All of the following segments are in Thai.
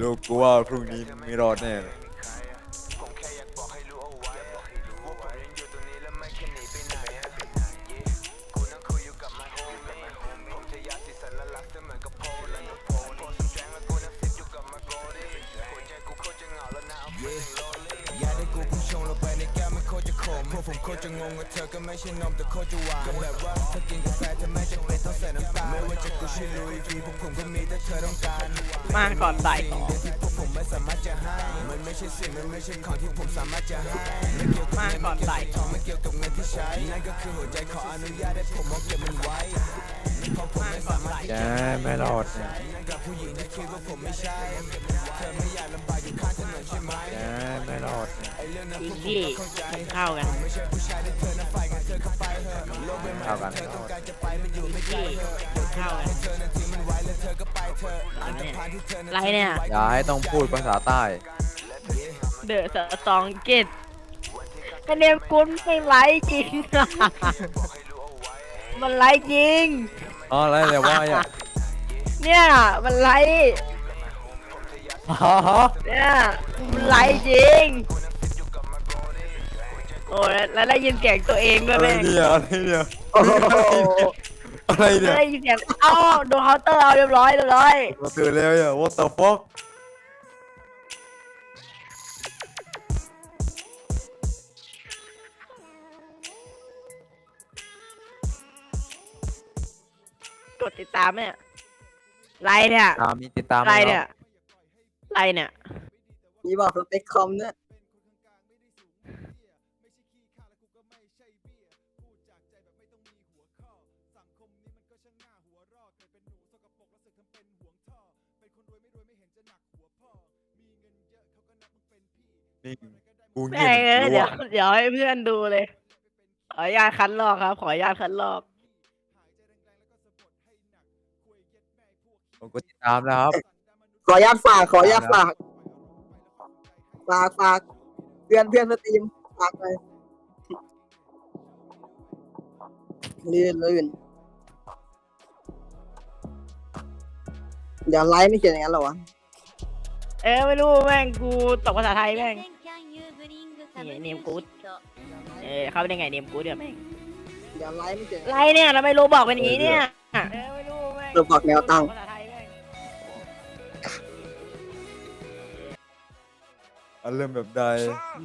ลูกกูว่าพรุ่งนี้ไม่รอดแน่เลย กูพุ่งชงลงไปในแก้วมันโคตรจะขมพวกผมโคตรจะงงว่าเธอก็ไม่ใช่นมแต่โคตรจะหวานก็แบบว่าถ้ากินกาแฟเธอไม่จำเป็นต้องใส่น้ำตาลไม่ว่าจะกูชื่อลุยวีพวกผมก็มีแต่เธอต้องการมาก่อนใส่สิ่งที่พวกผมไม่สามารถจะให้มันไม่ใช่สิ่งมันไม่ใช่ของที่ผมสามารถจะให้ไม่เกี่ยวกับเงินไมาก่อนใส่ทองไม่เกี่ยวกับเงินที่ใช้นั่นก็คือหัวใจขออนุญาตให้ผมเอาเก็บมันไว้เพราะผมไม่สามารถแกไม่รอดกับผู้หญิงที่คิดว่าผมไม่ใช่เธอไม่อยากลำบากอยู่ข้างถนนใช่ไหม รอดแน่ไอ้เรื่องนั้นอีพวกผมพี่ก็เข้าใจกินข้าวกันไม่ใช่ผู้ชายที่เธอนั้นไฟกันเธอก็ไปเถอะโลกใบใหม่เข้ากันเธอต้องการจะไปมันอยู่ไม่ไกลพี่เถอะกินข้าวกันให้เธอนั้นทิ้งมันไว้แล้วเธอก็ไปเถอะอันตรพานที่เธอนั้นไรเนี่ยอย่าให้ต้องพูดภาษาใต้ เดอะสตองเกตคะแนนคุณไม่ไลค์จริง มันไลค์จริง อ๋ออะไรแต่ว่าอย่าเนี่ยมันไลค์ฮะฮะเนี่ยมันไลค์จริง โอ้แล้วแล้วได้ยินเสียงตัวเองด้วยอะไรแม่งเนี่ยอะไรเนี่ยอะไรเนี่ยได้ยินเสียงเอ้าโดนเคาน์เตอร์เอาเรียบร้อยเรียบร้อยมาตื่นแล้วเนี่ย what the fuck กดติดตามเนี่ยไลค์เนี่ยตามมีติดตามไลค์ไหมเนี่ยครับไลค์เนี่ยพี่บอกสเปคคอมเนี่ย นี่กูเงีแม่ยบงเออรู้เดี๋ยวอะเดี๋ยวให้เพื่อนดูเลย ขออนุญาตคัดลอกครับ ขออนุญาตคัดลอกผมก็ติดตามแล้วครับ ขออนุญาตฝาก ขออนุญาตฝาก ฝากฝากเพื่อนเพื่อนสตรีมฝากไปลื่นลื่นเดี๋ยวไลฟ์ไม่เขียนอย่างนั้นเหรอวะ เออไม่รู้แม่งกูตกภาษาไทยแม่ง นี่เนมกู๊ดเออเข้าไปได้ไงเนมกูเดี๋ยวแม่งเดี๋ยวไลฟ์ไม่เขียนไรเนี่ยทำไมรู้บอกเป็นอย่างนี้เนี่ยเออไม่รู้แม่งเราบอกแนวตั้งภาษาไทยแม่งอารมณ์แบบใด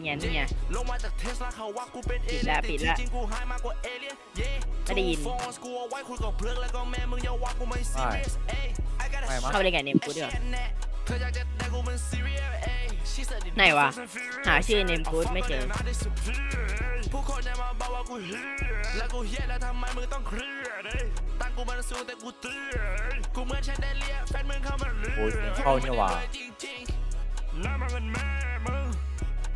เนี่ยเนี่ยลงมาจากเทสลาเขาว่ากูเป็นเอปิดเลี่ละยนปิดแต่ละจริงๆกูหายมากกว่าเอเลี่ยนเย่ไม่ได้ยินโฟนกูเอาไว้คุยกับเพื่อนแล้วก็แม่มึงอย่าว่ากูไม่ซีเรียสเอ้ย I gotta ไม่มั้งเข้าไปได้ไงเนมกูเดี๋ยวเธออยากจะได้กูมันซีเรียสเอ้ ย She said it ไหนวะ fast and furious หาชื่อเนมกูไม่เจอ Not disappear ผู้คนจะมาบอกว่ากูเฮียแล้วกูเฮียแล้วทำไมมึงต้องเครียดเอ้ยตั้งกูมันสูงแต่กูเตี้ยเอ้ยกูเหมือนแชนเดเลียร์แฟนมึงเข้ามาเลืโอ้ยเสียงเข้าเนี่ยว่ะจริงๆแล้วมันเป็นแม่มึง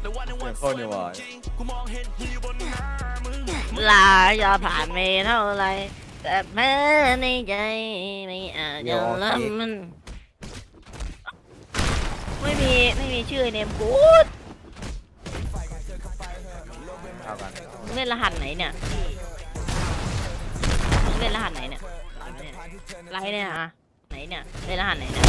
แต่วันในวันเสียงเข้าเนี่ยว่ะจริงกูมองเห็นฮีบนหน้ามึงลาจะผ่านไม่เท่าไรแต่แม้ในใจไม่อาจจะรับมัน ไม่มีไม่มีชื่อเนมกูดเข้ากันมึงเล่นรหัสไหนเนี่ยมึงเล่นรหัสไหนเนี่ยไรเนี่ยอะไหนเนี่ยเล่นรหัสไหนเนี่ย